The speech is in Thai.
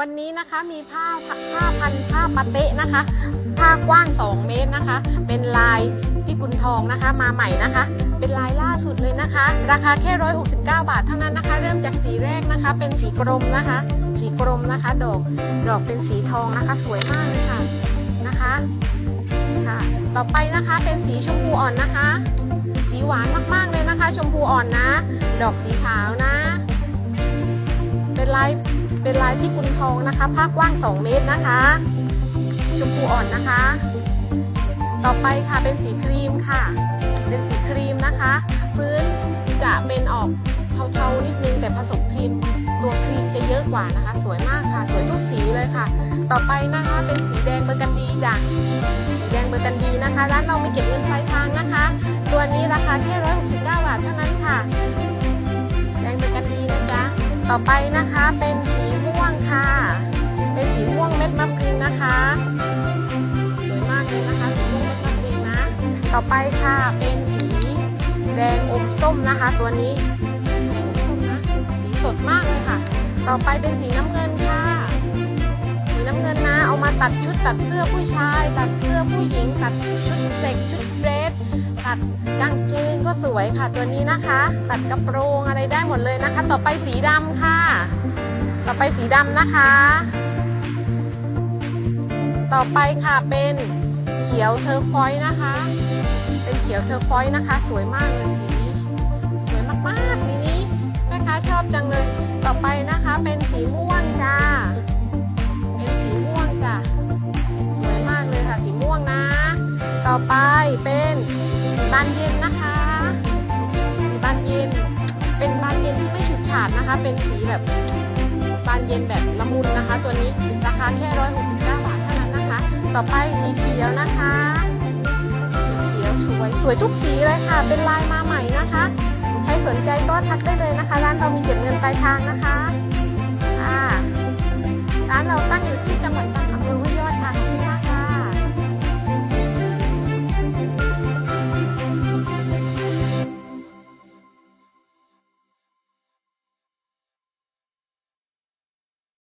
วันนี้นะคะมีผ้าผ้าพันผ้าปาเตะนะคะ ผ้ากว้าง 2 เมตรนะคะ เป็นลายพี่กุลทองนะคะ มาใหม่นะคะ เป็นลายล่าสุดเลยนะคะ ราคาแค่ 169 บาทเท่านั้นนะคะ เริ่มจากสีแรกนะคะ เป็นสีกรมนะคะ สีกรมนะคะ ดอกดอกเป็นสีทองนะคะ สวยมากเลยค่ะนะคะค่ะ ต่อไปนะคะเป็นสีชมพูอ่อนนะคะ สีหวานมากๆเลยนะคะ ชมพูอ่อนนะ ดอกสีขาวนะ เป็นลาย เป็นลายที่กุลทองนะคะผ้ากว้าง 2 เมตรนะคะ ชมพูอ่อนนะคะ ต่อไปค่ะเป็นสีครีมค่ะ เป็นสีครีมนะคะ พื้นจะเป็นออกเทาๆนิดนึงแต่ผสมครีมตัวครีมจะเยอะกว่านะคะ สวยมากค่ะ สวยทุกสีเลยค่ะ ต่อไปนะคะเป็นสีแดงเบอร์กันดีจ้ะสีแดงเบอร์กันดีนะคะร้านเราไม่เก็บเงินปลายทางนะคะ ตัวนี้ราคาแค่169บาทเท่านั้นค่ะ แดงเบอร์กันดีนะจ๊ะต่อไปนะคะเป็นส ม่วงค่ะ เป็นสีม่วงเม็ดมะพร้าวนะคะสวยมากเลยนะคะสีม่วงเม็ดมะพร้าวนะ ต่อไปค่ะเป็นสีแดงอมส้มนะคะ ตัวนี้ส้มนะสีสดมากเลยค่ะ ต่อไปเป็นสีน้ำเงินค่ะ สีน้ำเงินนะ เอามาตัดชุดตัดเสื้อผู้ชาย ตัดเสื้อผู้หญิง ตัดชุดเซ็กชุดเดรสตัดกางเกงก็สวยค่ะ ตัวนี้นะคะ ตัดกระโปรงอะไรได้หมดเลยนะคะ ต่อไปสีดำค่ะ ต่อไปสีดำนะคะ ต่อไปค่ะเป็นเขียวเทอร์ควอยซ์นะคะ เป็นเขียวเทอร์ควอยซ์นะคะ สวยมากเลยสีนี้สวยมากๆสีนี้แม่ค้าชอบจังเลย ต่อไปนะคะเป็นสีม่วงจ้า เป็นสีม่วงจ้ะสวยมากเลยค่ะสีม่วงนะ ต่อไปเป็นสีบานเย็นนะคะสีบานเย็น เป็นบานเย็นที่ไม่ฉูดฉาดนะคะ เป็นสีแบบ บานเย็นแบบละมุนนะคะ ตัวนี้ราคาแค่ร้อยหกสิบเก้าบาทเท่านั้นนะคะ ต่อไปสีเขียวนะคะสีเขียวสวยสวยทุกสีเลยค่ะ เป็นลายมาใหม่นะคะ ใครสนใจก็ทักได้เลยนะคะ ร้านเรามีเก็บเงินปลายทางนะคะอ่าร้านเราตั้งอยู่ที่